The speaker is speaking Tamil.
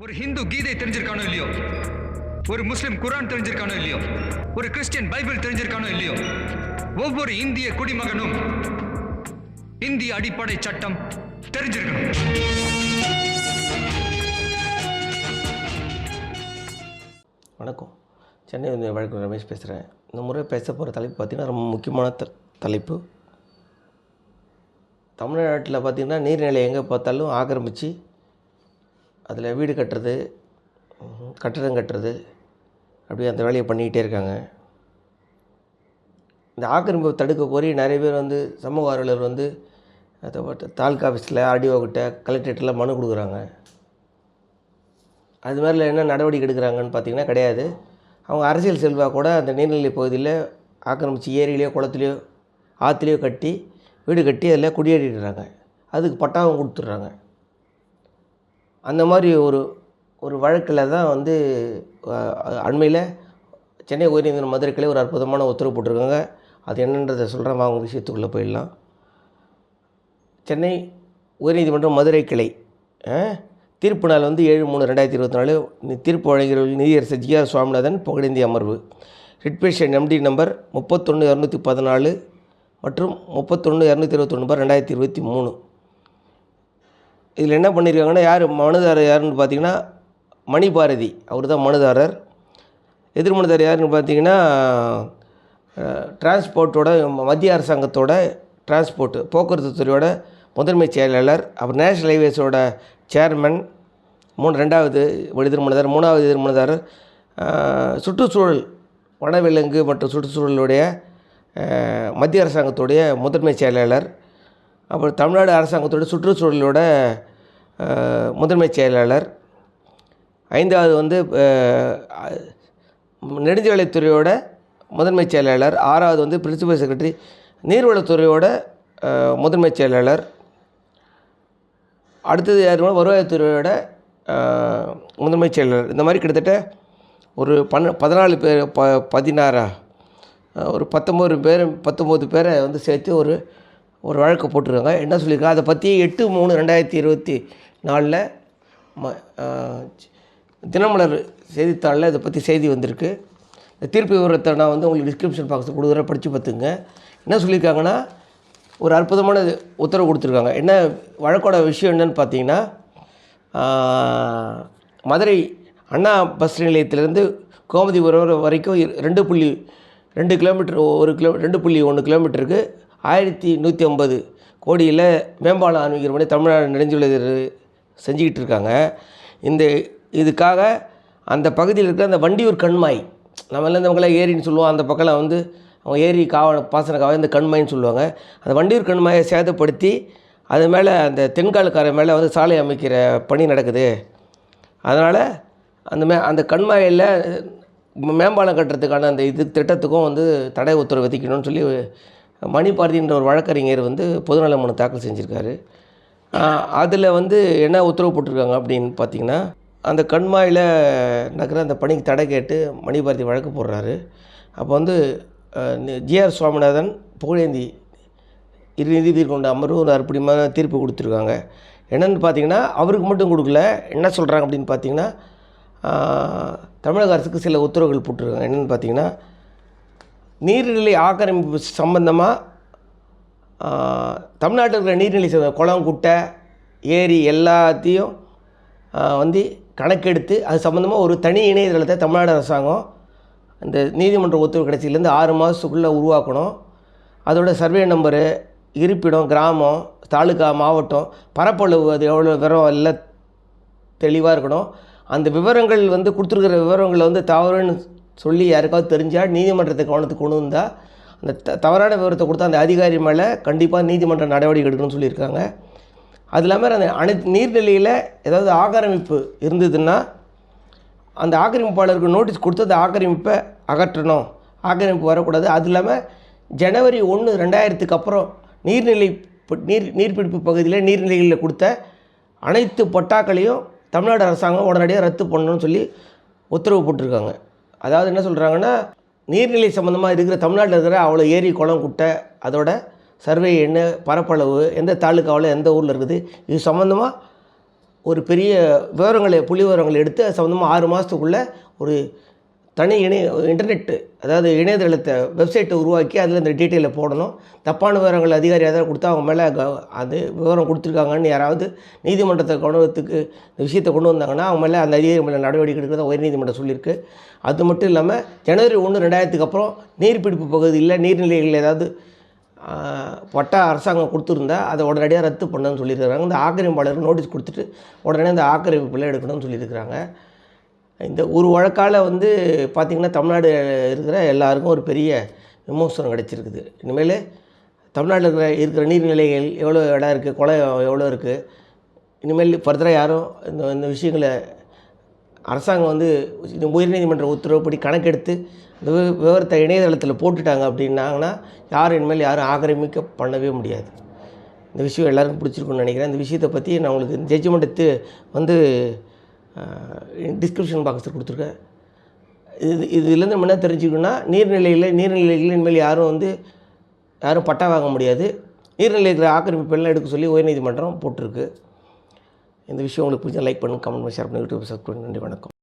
ஒரு ஹிந்து கீதை தெரிஞ்சிருக்கானோ இல்லையோ? ஒரு முஸ்லிம் குரான் தெரிஞ்சிருக்கானோ இல்லையோ? ஒரு கிறிஸ்டியன் பைபிள் தெரிஞ்சிருக்கானோ இல்லையோ? ஒவ்வொரு இந்திய குடிமகனும் இந்திய அடிப்படை சட்டம் தெரிஞ்சிருக்கணும். வணக்கம். சென்னை வந்து வழக்கு ரமேஷ் பேசுகிறேன் இந்த முறை பேச போகிற தலைப்பு பார்த்திங்கன்னா ரொம்ப முக்கியமான த தலைப்பு. தமிழ்நாட்டில் பார்த்திங்கன்னா நீர்நிலை எங்கே பார்த்தாலும் ஆக்கிரமித்து அதில் வீடு கட்டுறது கட்டிடம் கட்டடம் கட்டுறது அப்படியே அந்த வேலையை பண்ணிக்கிட்டே இருக்காங்க. இந்த ஆக்கிரமிப்பை தடுக்க கோரி நிறைய பேர் வந்து சமூக ஆர்வலர் வந்து தாலுக்கா ஆஃபீஸில் ஆர்டிஓ கிட்ட கலெக்டரேட்டில் மனு கொடுக்குறாங்க. அது மாதிரில என்ன நடவடிக்கை எடுக்கிறாங்கன்னு பார்த்தீங்கன்னா கிடையாது. அவங்க அரசியல் செல்வாக கூட அந்த நீர்நிலை பகுதியில் ஆக்கிரமிச்சு ஏரியிலையோ குளத்துலையோ ஆற்றுலையோ கட்டி வீடு கட்டி அதில் குடியேறிடுறாங்க. அதுக்கு பட்டாவும் கொடுத்துட்றாங்க. அந்த மாதிரி ஒரு ஒரு வழக்கில் தான் வந்து அண்மையில் சென்னை உயர்நீதிமன்ற மதுரை கிளை ஒரு அற்புதமான உத்தரவு போட்டிருக்காங்க. அது என்னன்றதை சொல்கிறேன் அவங்க விஷயத்துக்குள்ளே போயிடலாம். சென்னை உயர்நீதிமன்றம் மதுரை கிளை தீர்ப்பு நாள் வந்து ஏழு மூணு ரெண்டாயிரத்தி இருபத்தி நாலு. தீர்ப்பு வழங்கியவர்கள் நீதியரசர் ஜி ஆர் சுவாமிநாதன் புகழேந்திய அமர்வு. ரிட்பேஷன் எம்டி நம்பர் முப்பத்தொன்று இரநூத்தி பதினாலு மற்றும் முப்பத்தொன்று இரநூத்தி இருபத்தொன்று ரெண்டாயிரத்தி இருபத்தி மூணு. இதில் என்ன பண்ணியிருக்காங்கன்னா யார்? மனுதாரர் யாருன்னு பார்த்தீங்கன்னா மணிபாரதி அவர் தான் மனுதாரர். எதிர்மனுதாரர் யாருன்னு பார்த்தீங்கன்னா டிரான்ஸ்போர்ட்டோட மத்திய அரசாங்கத்தோட டிரான்ஸ்போர்ட் போக்குவரத்து துறையோட முதன்மை செயலாளர். அப்புறம் நேஷனல் ஹைவேஸோட சேர்மன் மூணு ரெண்டாவது எதிர்மனுதாரர் மூணாவது எதிர்மனுதாரர். சுற்றுச்சூழல் வனவிலங்கு மற்றும் சுற்றுச்சூழலுடைய மத்திய அரசாங்கத்துடைய முதன்மை செயலாளர். அப்புறம் தமிழ்நாடு அரசாங்கத்தோட சுற்றுச்சூழலோட முதன்மைச் முதன்மை செயலாளர். ஐந்தாவது வந்து நெடுஞ்சாலைத்துறையோட முதன்மை செயலாளர். ஆறாவது வந்து பிரின்சிபல் செக்ரட்டரி. நீர்வளத்துறையோட அஹ், முதன்மை செயலாளர். அடுத்தது யாருன்னா வருவாய்த்துறையோட அஹ், முதன்மை செயலாளர். இந்த மாதிரி கிட்டத்தட்ட ஒரு பன்ன பதினாலு பேர் ப பதினாறா ஒரு பத்தொம்பது பேர் பத்தொம்போது பேரை வந்து சேர்த்து ஒரு ஒரு வழக்கு போட்டிருக்காங்க. என்ன சொல்லியிருக்காங்க? அதை பற்றி எட்டு மூணு ரெண்டாயிரத்தி இருபத்தி நாலில் ம தினமலர் செய்தித்தாளில் இதை பற்றி செய்தி வந்திருக்கு. இந்த தீர்ப்பு விவரத்தை நான் வந்து உங்களுக்கு டிஸ்கிரிப்ஷன் பாக்ஸ் கொடுக்குற படித்து பார்த்துங்க என்ன சொல்லியிருக்காங்கன்னா ஒரு அற்புதமான உத்தரவு கொடுத்துருக்காங்க. என்ன வழக்கோட விஷயம் என்னன்னு பார்த்தீங்கன்னா மதுரை அண்ணா பஸ் நிலையத்திலேருந்து கோமதிபுரம் வரைக்கும் இரு- ரெண்டு புள்ளி ரெண்டு கிலோமீட்டர் ஒரு கிலோ ரெண்டு புள்ளி ஒன்று கிலோமீட்டருக்கு ஆயிரத்தி நூற்றி ஐம்பது கோடியில் மேம்பாலம் ஆன்மீகர் பண்ணி தமிழ்நாடு நெடுஞ்சாலை செஞ்சுக்கிட்டு இருக்காங்க. இந்த இதுக்காக அந்த பகுதியில் இருக்கிற அந்த வண்டியூர் கண்மாய் நம்ம எல்லாம் இந்தவங்களாம் ஏரின்னு சொல்லுவோம். அந்த பக்கம்லாம் வந்து அவங்க ஏரி காவ பாசனக்காவை இந்த கண்மாயின்னு சொல்லுவாங்க. அந்த வண்டியூர் கண்மாயை சேதப்படுத்தி அது மேலே அந்த தென்காலுக்கார மேலே வந்து சாலை அமைக்கிற பணி நடக்குது. அதனால் அந்த மே அந்த கண்மாயில் மேம்பாலம் கட்டுறதுக்கான அந்த இது திட்டத்துக்கும் வந்து தடை உத்தரவு விதிக்கணும்னு சொல்லி மணி பார்த்தின்ற ஒரு வழக்கறிஞர் வந்து பொதுநல மனு தாக்கல் செஞ்சுருக்காரு. அதில் வந்து என்ன உத்தரவு போட்டிருக்காங்க அப்படின்னு பார்த்தீங்கன்னா அந்த கண்மாயில் நகர அந்த பணிக்கு தடை கேட்டு மணிபாரதி வழக்கு போடுறாரு. அப்போ வந்து ஜிஆர் சுவாமிநாதன் புகழேந்தி இரு நீதிபதி கொண்ட அமர்வு ஒரு அற்புதமான தீர்ப்பு கொடுத்துருக்காங்க. என்னென்னு பார்த்தீங்கன்னா அவருக்கு மட்டும் கொடுக்கல. என்ன சொல்கிறாங்க அப்படின்னு பார்த்தீங்கன்னா தமிழக அரசுக்கு சில உத்தரவுகள் போட்டிருக்காங்க. என்னென்னு பார்த்தீங்கன்னா நீர்நிலை ஆக்கிரமிப்பு சம்பந்தமாக தமிழ்நாட்டில் இருக்கிற நீர்நிலை சம்மந்த- குளம் குட்டை ஏரி எல்லாத்தையும் வந்து கணக்கெடுத்து அது சம்மந்தமாக ஒரு தனி இணையதளத்தை தமிழ்நாடு அரசாங்கம் இந்த நீதிமன்ற ஒத்துழைப்பு கடைசியிலேருந்து ஆறு மாதத்துக்குள்ளே உருவாக்கணும். அதோட சர்வே நம்பரு இருப்பிடம் கிராமம் தாலுக்கா மாவட்டம் பரப்பளவு அது எவ்வளோ விவரம் எல்லாம் தெளிவாக இருக்கணும். அந்த விவரங்கள் வந்து கொடுத்துருக்கிற விவரங்களை வந்து தவறுன்னு சொல்லி யாருக்காவது தெரிஞ்சால் நீதிமன்றத்தை கவனத்துக்கு கொண்டு வந்தால் அந்த த தவறான விவரத்தை கொடுத்தா அந்த அதிகாரி மேலே கண்டிப்பாக நீதிமன்ற நடவடிக்கை எடுக்கணும்னு சொல்லியிருக்காங்க. அது இல்லாமல் அந்த அனைத்து நீர்நிலையில் ஏதாவது ஆக்கிரமிப்பு இருந்ததுன்னா அந்த ஆக்கிரமிப்பாளருக்கு நோட்டீஸ் கொடுத்து அந்த ஆக்கிரமிப்பை அகற்றணும். ஆக்கிரமிப்பு வரக்கூடாது. அது இல்லாமல் ஜனவரி ஒன்று ரெண்டாயிரத்துக்கு அப்புறம் நீர்நிலை நீர் நீர்பிடிப்பு பகுதியில் நீர்நிலைகளில் கொடுத்த அனைத்து பட்டாக்களையும் தமிழ்நாடு அரசாங்கம் உடனடியாக ரத்து பண்ணணும்னு சொல்லி உத்தரவு போட்டிருக்காங்க. அதாவது என்ன சொல்கிறாங்கன்னா நீர்நிலை சம்மந்தமாக இருக்கிற தமிழ்நாட்டில் இருக்கிற அவ்வளோ ஏரி குளம் குட்டை அதோட சர்வே என்ன பரப்பளவு எந்த தாலுக்காவில் எந்த ஊரில் இருக்குது இது சம்மந்தமாக ஒரு பெரிய விவரங்களை புள்ளி விவரங்களை எடுத்து அது சம்மந்தமாக ஆறு மாதத்துக்குள்ளே ஒரு தனி இணைய இன்டர்நெட்டு அதாவது இணையதளத்தை வெப்சைட்டை உருவாக்கி அதில் இந்த டீட்டெயிலை போடணும். தப்பான விவரங்கள் அதிகாரி யாராவது கொடுத்தா அவங்க மேலே க அது விவரம் கொடுத்துருக்காங்கன்னு யாராவது நீதிமன்றத்தை கவனத்துக்கு இந்த விஷயத்தை கொண்டு வந்தாங்கன்னா அவங்க மேலே அந்த அதிகாரி மேலே நடவடிக்கை எடுக்கிறதா உயர்நீதிமன்றம் சொல்லியிருக்கு. அது மட்டும் இல்லாமல் ஜனவரி ஒன்று ரெண்டாயிரத்துக்கு அப்புறம் நீர்பிடிப்பு பகுதியில் நீர்நிலைகள் ஏதாவது பட்டா அரசாங்கம் கொடுத்துருந்தா அதை உடனடியாக ரத்து பண்ணணும்னு சொல்லியிருக்கிறாங்க. இந்த ஆக்கிரமிப்பாளர்கள் நோட்டீஸ் கொடுத்துட்டு உடனே அந்த ஆக்கிரமிப்பில் எடுக்கணும்னு சொல்லியிருக்கிறாங்க. இந்த ஒரு வழக்கால் வந்து பார்த்திங்கன்னா தமிழ்நாடு இருக்கிற எல்லாருக்கும் ஒரு பெரிய விமோசனம் கிடச்சிருக்குது. இனிமேல் தமிழ்நாட்டில் இருக்கிற இருக்கிற நீர்நிலைகள் எவ்வளோ இடம் இருக்குது குளம் எவ்வளோ இருக்குது இனிமேல் ஃபர்தராக யாரும் இந்த இந்த விஷயங்களை அரசாங்கம் வந்து இந்த உயர்நீதிமன்ற உத்தரவுப்படி கணக்கெடுத்து இந்த விவரத்தை இணையதளத்தில் போட்டுட்டாங்க அப்படின்னாங்கன்னா யாரும் இனிமேல் யாரும் ஆக்கிரமிக்க பண்ணவே முடியாது. இந்த விஷயம் எல்லாருக்கும் பிடிச்சிருக்குன்னு நினைக்கிறேன். இந்த விஷயத்தை பற்றி நான் உங்களுக்கு ஜட்ஜ்மெண்ட்டு வந்து டிஸ்கிரிப்ஷன் பாக்ஸில் கொடுத்துருக்கேன். இது இதுலேருந்து நம்ம என்ன தெரிஞ்சுக்கணும்னா நீர்நிலையில் நீர்நிலைகளில் இனிமேல் யாரும் வந்து யாரும் பட்டா வாங்க முடியாது. நீர்நிலைகளை ஆக்கிரமிப்பெல்லாம் எடுக்க சொல்லி உயர்நீதிமன்றம் போட்டிருக்கு. இந்த விஷயம் உங்களுக்கு பிடிச்சா லைக் பண்ணுங்கள் கமெண்ட் பண்ணி ஷேர் பண்ணி யூடியூப் சப்ஸ்கிரைப் பண்ணி நன்றி வணக்கம்.